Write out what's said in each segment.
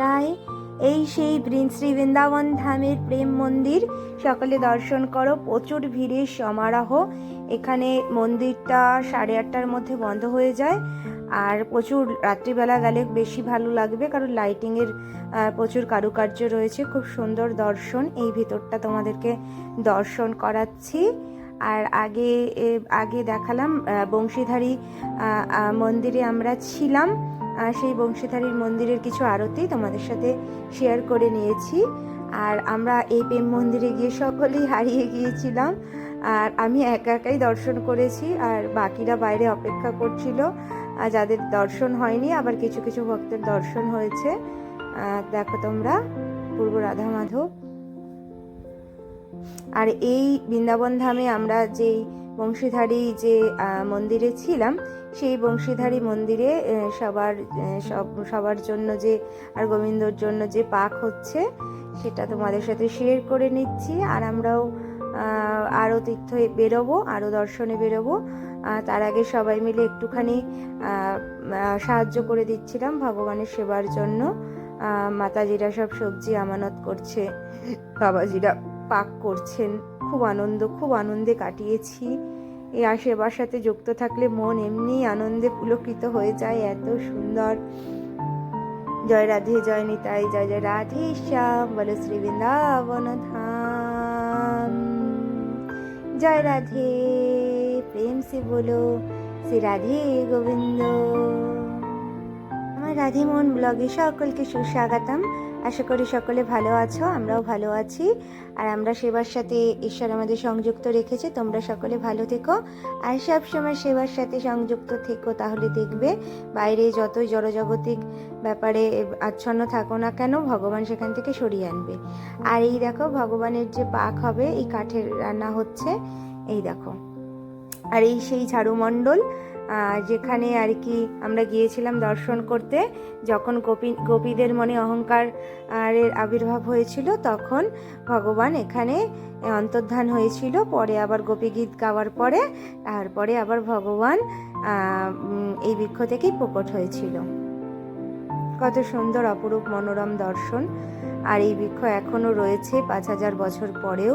তাই, এই সেই শ্রী বৃন্দাবন ধামের প্রেম মন্দির। সকলে দর্শন করো, প্রচুর ভিড়ের সমারোহ। এখানে মন্দিরটা সাড়ে আটটার মধ্যে বন্ধ হয়ে যায়। আর প্রচুর রাত্রিবেলা গেলে বেশি ভালো লাগবে, কারণ লাইটিংয়ের প্রচুর কারুকার্য রয়েছে। খুব সুন্দর দর্শন, এই ভিতরটা তোমাদেরকে দর্শন করাচ্ছি। আর আগে আগে দেখালাম বংশীধারী মন্দিরে আমরা ছিলাম। সেই বংশীধারীর মন্দিরের কিছু আরতি তোমাদের সাথে শেয়ার করে নিয়েছি। আর আমরা এই প্রেম মন্দিরে গিয়ে সকলেই হারিয়ে গিয়েছিলাম। আর আমি একা একাই দর্শন করেছি, আর বাকিরা বাইরে অপেক্ষা করছিল। আর যাদের দর্শন হয়নি, আবার কিছু কিছু ভক্তের দর্শন হয়েছে। দেখো তোমরা, পূর্ব রাধা মাধব আর এই বৃন্দাবন ধামে আমরা যেই বংশীধারী যে মন্দিরে ছিলাম, সেই বংশীধারী মন্দিরে সবার সব, সবার জন্য যে, আর গোবিন্দর জন্য যে পাক হচ্ছে, সেটা তোমাদের সাথে শেয়ার করে নিচ্ছি। আর আমরাও আরও তীর্থ বেরোবো আরও দর্শনে বেরোবো। তার আগে সবাই মিলে একটুখানি সাহায্য করে দিচ্ছিলাম ভগবানের সেবার জন্য। মাতাজিরা সব সবজি আমানত করছে, বাবাজিরা পাক করছেন। খুব আনন্দ, খুব আনন্দে কাটিয়েছি। এই সেবার সাথে যুক্ত থাকলে মন এমনি আনন্দে পুলকিত হয়ে যায়, এত সুন্দর। জয় রাধে, জয় নিতাই, জয় জয় রাধে শ্যাম, বল শ্রী বৃন্দাবন ধাম। জয় রাধে। প্রেম সে বলো শ্রী রাধে গোবিন্দ। আমার রাধে মোহন ব্লগে সকলকে সুস্বাগতম। আশা করি সকলে ভালো আছো, আমরাও ভালো আছি। আর আমরা সেবার সাথে ঈশ্বর আমাদের সংযুক্ত রেখেছে, তোমরা সকলে ভালো থেকো। আর সব সময় সেবার সাথে সংযুক্ত থেকো, তাহলে দেখবে বাইরে যতই জড়জগতিক ব্যাপারে আচ্ছন্ন থাকো না কেন, ভগবান সেখান থেকে সরিয়ে আনবে। আর এই দেখো, ভগবানের যে পাক হবে, এই কাঠের রান্না হচ্ছে, এই দেখো। আর এই সেই ঝাড়ুমণ্ডল যেখানে আর কি আমরা গিয়েছিলাম দর্শন করতে, যখন গোপী, গোপীদের মনে অহংকার এর আবির্ভাব হয়েছিল, তখন ভগবান এখানে অন্তর্ধান হয়েছিল, পরে আবার গোপীগীত গাওয়ার পরে, তারপরে আবার ভগবান এই বৃক্ষ থেকেই প্রকট হয়েছিল। কত সুন্দর, অপরূপ, মনোরম দর্শন। আর এই বৃক্ষ এখনও রয়েছে পাঁচ হাজার বছর পরেও।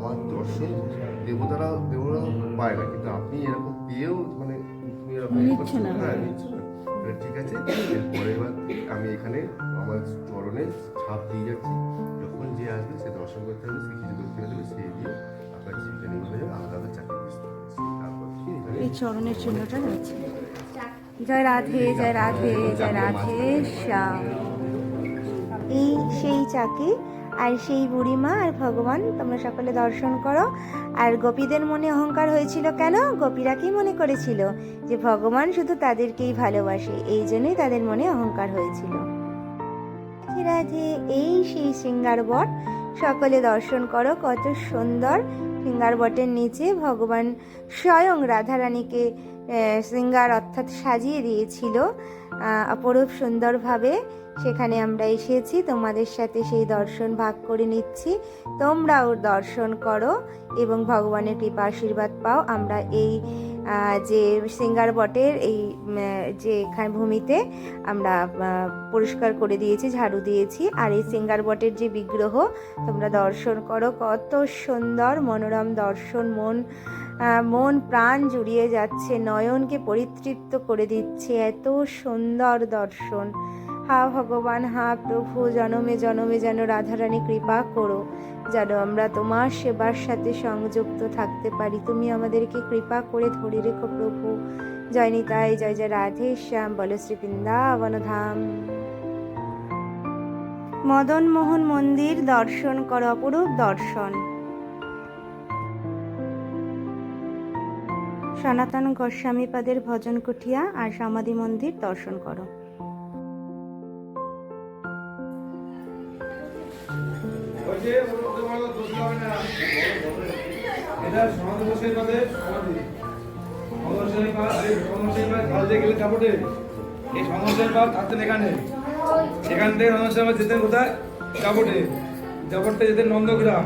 আমার দর্শন দেবতারা দেবতারা পায় না কিন্তু আপনি এরকম পেয়েও মানে তুমি এরকম করছ হ্যাঁ না। ঠিক আছে এরপরে এবার আমি এখানে আমার চরণে ছাপ দিয়ে যাচ্ছি। যখন যে আসবে সে দর্শন করতে হবে সে কিছু করতে হবে সে দিয়ে আপনার জীবিকা নির্বাহ যাবে আলাদা আলাদা চাকরি বুঝতে পারছি তারপর এই চরণের চিহ্নটা রয়েছে। জয় রাধে জয় রাধে জয় রাধে শ্যাম। এই সেই চাকি আর সেই বুড়িমা আর ভগবান তোমরা সকলে দর্শন করো। আর গোপীদের মনে অহংকার হয়েছিল কেন? গোপীরা কি মনে করেছিল? যে ভগবান শুধু তাদেরকেই ভালোবাসে এই জন্যই তাদের মনে অহংকার হয়েছিল। রাধে এই সেই সিঙ্গার বট। সকলে দর্শন করো কত সুন্দর। সিঙ্গার বটের নিচে ভগবান স্বয়ং রাধারানীকে আহ, শৃঙ্গার অর্থাৎ সাজিয়ে দিয়েছিল। অপরূপ সুন্দরভাবে সেখানে আমরা এসেছি। তোমাদের সাথে সেই দর্শন ভাগ করে নিচ্ছি। তোমরাও দর্শন করো এবং ভগবানের কৃপা আশীর্বাদ পাও। আমরা এই যে সিঙ্গার বটের এই যে এখানে ভূমিতে আমরা পরিষ্কার করে দিয়েছি, ঝাড়ু দিয়েছি। আর এই সিঙ্গার বটের যে বিগ্রহ, তোমরা দর্শন করো। কত সুন্দর মনোরম দর্শন, মন মন প্রাণ জুড়িয়ে যাচ্ছে, নয়নকে পরিতৃপ্ত করে দিচ্ছে এত সুন্দর দর্শন। হা ভগবান, হা প্রভু, জনমে জনমে যেন রাধারানী কৃপা করো, যেন আমরা তোমার সেবার সাথে সংযুক্ত থাকতে পারি। তুমি আমাদেরকে কৃপা করে ধরে রেখো প্রভু। জয় নিতাই, জয় জয় রাধে শ্যাম, বল শ্রী মদন মোহন মন্দির দর্শন কর, অপরূপ দর্শন। সনাতন গোস্বামীপাদের ভজন কুঠিয়া আর সমাধি মন্দির দর্শন করো। এখানে। থেকে যেতেন কোথায়? কাপড়ে। কাপড়টা যেতেন নন্দগ্রাম।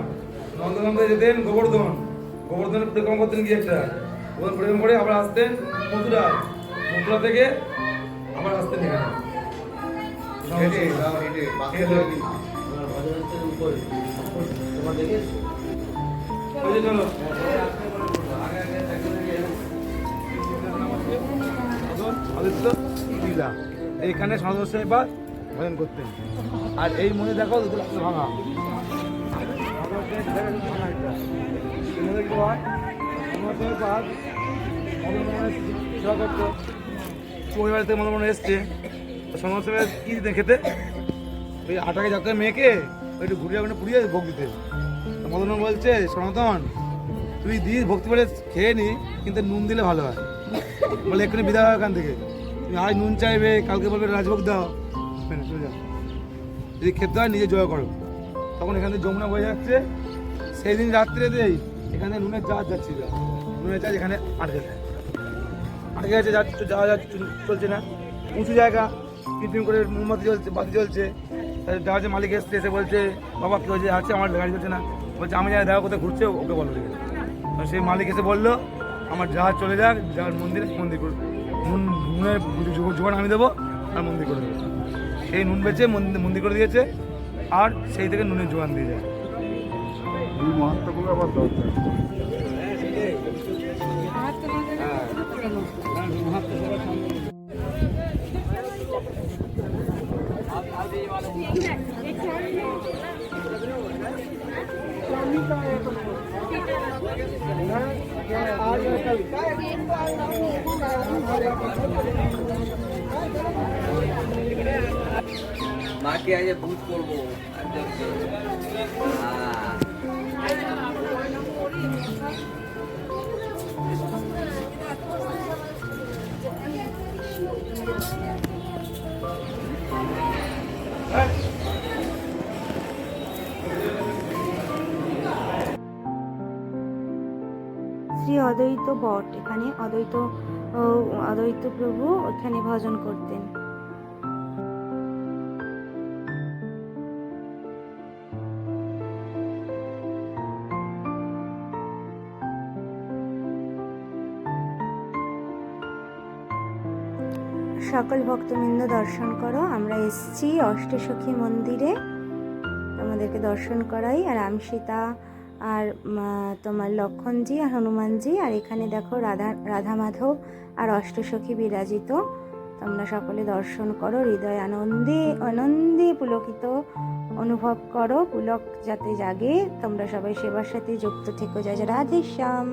নন্দগ্রাম যেতেন গোবর্ধন। গোবর্ধনে পরিক্রমা করতেন গিয়ে একটা? পরিক্রমা করে আবার আসতেন মথুরা। মথুরা থেকে আবার আসতেন এখানে সদস্য এবার ভজন করতেন আর এই মনে দেখো দুটো ভাঙা। কি দিতে খেতে? ওই আটাকে ওই একটু ঘুরিয়ে ওখানে পুড়িয়ে ভোগ দিতে বলছে, সনাতন, তুই দিস খেয়ে নি, কিন্তু নুন দিলে ভালো হয়। বলে, এক্ষুনি বিদায় হয় এখান থেকে। তুমি আজ নুন চাইবে, কালকে বলবে রাজভোগ দাও। চলে যাও। যদি খেতে হয়, নিজে জয় করো। তখন এখান যমুনা বয়ে যাচ্ছে। সেই দিন রাত্রেতেই এখানে নুনের জাহাজ যাচ্ছিল। নুনের জাহাজ এখানে আটকে যায় আটকে গেছে যাওয়া যাচ্ছে, চলছে না। উঁচু জায়গা টিম করে মোমবাতি জ্বলছে, বাতি জ্বলছে। জাহাজের মালিক এসছে, এসে বলছে, বাবা কেউ যে আছে আমার গাড়ি চলছে না। বলছে, আমি যাই, দেখা কোথায় ঘুরছে, ওকে বলো সেই মালিক এসে বলল, আমার জাহাজ চলে যাক জাহাজ মন্দির মন্দির করে জোগান আমি দেবো, আর মন্দির করে দেবো। সেই নুন বেচে মন্দির মন্দির করে দিয়েছে, আর সেই থেকে নুনের জোগান দিয়ে যায়। এই মহাত্মাগুলো আবার দরকার। মাকে আজ ভূত করব। একদম অদ্বৈত বট। এখানে অদ্বৈত অদ্বৈত প্রভু এখানে ভজন করতেন। সকল ভক্তবৃন্দ দর্শন করো, আমরা এসছি অষ্টসখী মন্দিরে। তোমাদেরকে দর্শন করাই। আর আমি সীতা আর তোমার লক্ষণজি আর হনুমানজি, আর এখানে দেখো রাধা রাধা মাধব আর অষ্টসখী বিরাজিত। তোমরা সকলে দর্শন করো, হৃদয় আনন্দে আনন্দে পুলকিত অনুভব করো। পুলক যাতে জাগে, তোমরা সবাই সেবার সাথে যুক্ত থেকো। যা যা রাধে শ্যাম।